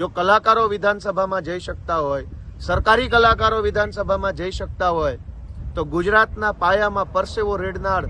જો કલાકારો વિધાનસભામાં જઈ શકતા હોય, સરકારી કલાકારો વિધાનસભામાં જઈ શકતા હોય, તો ગુજરાતના પાયામાં પરસેવો રેડનાર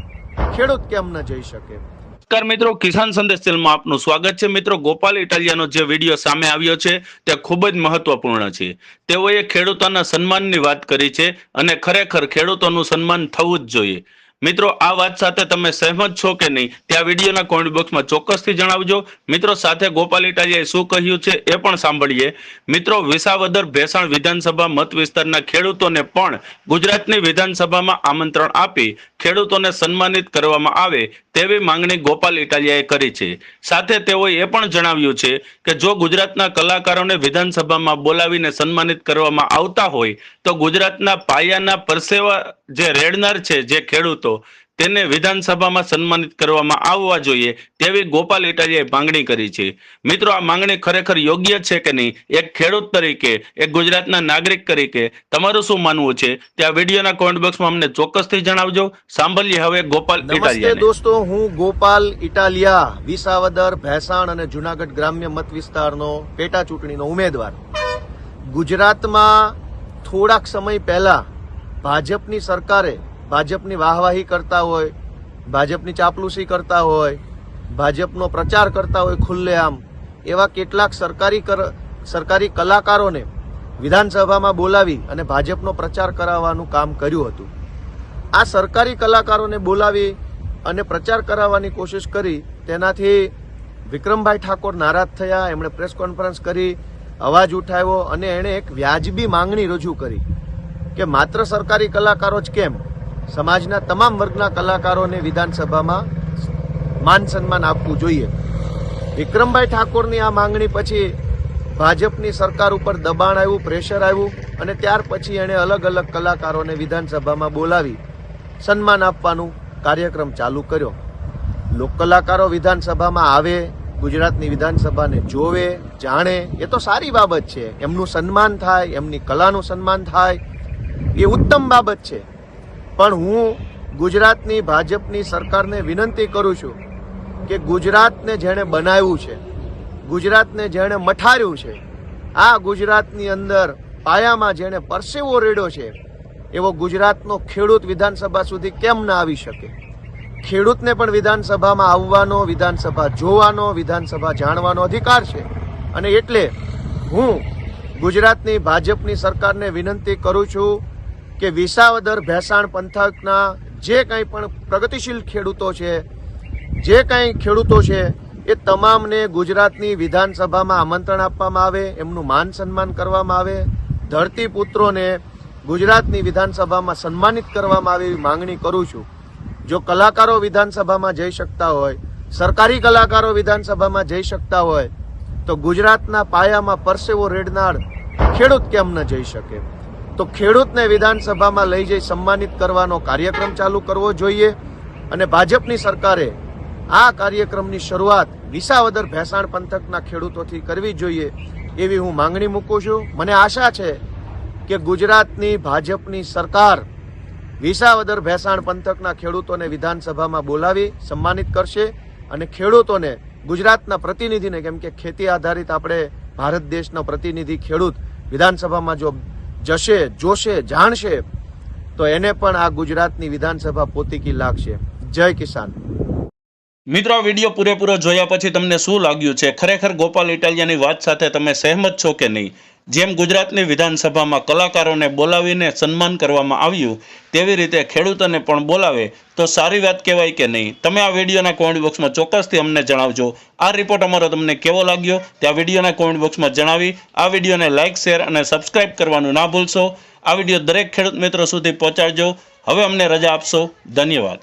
ખેડૂત કેમ ન જઈ શકે? નમસ્કાર મિત્રો, કિસાન સંદેશ ચેનલમાં આપનું સ્વાગત છે. મિત્રો, ગોપાલ ઇટાલિયાનો જે વીડિયો સામે આવ્યો છે, તે ખૂબ જ મહત્વપૂર્ણ છે. તેઓએ ખેડૂતોના સન્માનની વાત કરી છે અને ખરેખર ખેડૂતોનું સન્માન થવું જ જોઈએ. મિત્રો, આ વાત સાથે તમે સહેમત છો કે નહીં? તે આ વિડીયોના કોમેન્ટ બોક્સમાં ચોક્કસથી જણાવજો. મિત્રો, સાથે ગોપાલ શું કહ્યું છે એ પણ સાંભળીએ. મિત્રો, વિસાવદર ભેસાણ વિધાનસભા મત વિસ્તારના ખેડૂતોને પણ ગુજરાતની વિધાનસભામાં આમંત્રણ આપી. ખેડૂતોને સન્માનિત કરવામાં આવે તેવી માંગણી ગોપાલ ઇટાલિયાએ કરી છે. સાથે તેઓએ એ પણ જણાવ્યું છે કે જો ગુજરાતના કલાકારોને વિધાનસભામાં બોલાવીને સન્માનિત કરવામાં આવતા હોય, તો ગુજરાતના પાયાના પરસેવા જે રેડનાર છે, જે ખેડૂતો તેને વિધાનસભામાં સન્માનિત કરવામાં આવવા જોઈએ તેવી ગોપાલ ઇટાલિયાએ માંગણી કરી છે. મિત્રો આ માંગણી ખરેખર યોગ્ય છે કે નહીં? એક ખેડૂત તરીકે એક ગુજરાતના નાગરિક તરીકે તમારું શું માનવું છે? તે આ વિડીયોના કોમેન્ટ બોક્સમાં અમને ચોક્કસથી જણાવજો. સાંભળીએ હવે ગોપાલ ઇટાલિયા દોસ્તો હું ગોપાલ ઇટાલિયા વિસાવદર ભેસાણ અને જુનાગઢ ગ્રામ્ય મત વિસ્તારનો પેટા ચૂંટણીનો ઉમેદવાર. ગુજરાતમાં થોડાક સમય પહેલા ભાજપની સરકારે ભાજપની વાહવાહી કરતા હોય, ભાજપની ચાપલુસી કરતા હોય, ભાજપનો પ્રચાર કરતા હોય ખુલ્લેઆમ, એવા કેટલાક સરકારી કર- સરકારી કલાકારોને વિધાનસભામાં બોલાવી અને ભાજપનો પ્રચાર કરાવવાનું કામ કર્યું હતું. આ સરકારી કલાકારોને બોલાવી અને પ્રચાર કરાવવાની કોશિશ કરી, તેનાથી વિક્રમભાઈ ઠાકોર નારાજ થયા, એમણે પ્રેસ કોન્ફરન્સ કરી, અવાજ ઉઠાવ્યો અને એણે એક વ્યાજબી માંગણી રજૂ કરી કે માત્ર સરકારી કલાકારો જ કેમ સમાજના તમામ વર્ગના કલાકારોને વિધાનસભામાં માન સન્માન આપવું જોઈએ. વિક્રમભાઈ ઠાકોરની આ માંગણી પછી ભાજપની સરકાર ઉપર દબાણ આવ્યું, પ્રેશર આવ્યું અને ત્યાર પછી એણે અલગ અલગ કલાકારોને વિધાનસભામાં બોલાવી, સન્માન આપવાનું કાર્યક્રમ ચાલુ કર્યો. લોક કલાકારો વિધાનસભામાં આવે, ગુજરાતની વિધાનસભાને જોવે, જાણે, એ તો સારી બાબત છે. એમનું સન્માન થાય, એમની કલાનું સન્માન થાય, એ ઉત્તમ બાબત છે. પણ હું ગુજરાતની ભાજપની સરકારને વિનંતી કરું છું કે ગુજરાતને જેણે બનાવ્યું છે, ગુજરાતને જેણે મઠાર્યું છે, આ ગુજરાતની અંદર પાયામાં જેણે પરસેવો રેડ્યો છે, એવો ગુજરાતનો ખેડૂત વિધાનસભા સુધી કેમ ના આવી શકે? ખેડૂતને પણ વિધાનસભામાં આવવાનો, વિધાનસભા જોવાનો, વિધાનસભા જાણવાનો અધિકાર છે. અને એટલે હું ગુજરાતની ભાજપની સરકારને વિનંતી કરું છું કે વિસાવદર ભેસાણ પંથકના જે કંઈ પણ પ્રગતિશીલ ખેડૂતો છે, જે કંઈ ખેડૂતો છે, એ તમામને ગુજરાતની વિધાનસભામાં આમંત્રણ આપવામાં આવે, એમનું માન સન્માન કરવામાં આવે ધરતીપુત્રોને ગુજરાતની વિધાનસભામાં સન્માનિત કરવામાં આવે એવી માંગણી કરું છું. જો કલાકારો વિધાનસભામાં જઈ શકતા હોય, સરકારી કલાકારો વિધાનસભામાં જઈ શકતા હોય, તો ગુજરાતના પાયામાં પરસેવો રેડનાર ખેડૂત કેમ ન જઈ શકે? તો ખેડૂતને વિધાનસભામાં લઈ જઈ સન્માનિત કરવાનો કાર્યક્રમ ચાલુ કરવો જોઈએ અને ભાજપની સરકારે આ કાર્યક્રમની શરૂઆત વિસાવદર ભેસાણ પંથકના ખેડૂતોથી કરવી જોઈએ એવી હું માંગણી મૂકું છું. મને આશા છે કે ગુજરાતની ભાજપની સરકાર વિસાવદર ભેસાણ પંથકના ખેડૂતોને વિધાનસભામાં બોલાવી સન્માનિત કરશે અને ખેડૂતોને ગુજરાતના પ્રતિનિધિને, કેમ કે ખેતી આધારિત આપણે ભારત દેશનો પ્રતિનિધિ ખેડૂત વિધાનસભામાં જો જશે, જોશે, જાણશે, તો એને પણ આ ગુજરાતની વિધાનસભા પોતીકી લાગશે. જય કિસાન. મિત્રો વીડિયો પૂરેપૂરો જોયા પછી તમને શું લાગ્યું છે? ખરેખર ગોપાલ ઇટાલિયાની વાત સાથે તમે સહેમત છો કે નહીં? જેમ ગુજરાતની વિધાનસભામાં કલાકારોને બોલાવીને સન્માન કરવામાં આવ્યું, તેવી રીતે ખેડૂતોને પણ બોલાવે, તો સારી વાત કહેવાય કે નહીં? તમે આ વિડીયોના કોમેન્ટ બોક્સમાં ચોક્કસથી અમને જણાવજો. આ રિપોર્ટ અમારો તમને કેવો લાગ્યો? તે આ વિડીયોના કોમેન્ટ બોક્સમાં જણાવી. આ વિડીયોને લાઇક શેર અને સબસ્ક્રાઇબ કરવાનું ના ભૂલશો. આ વીડિયો દરેક ખેડૂત મિત્રો સુધી પહોંચાડજો. હવે અમને રજા આપશો. ધન્યવાદ.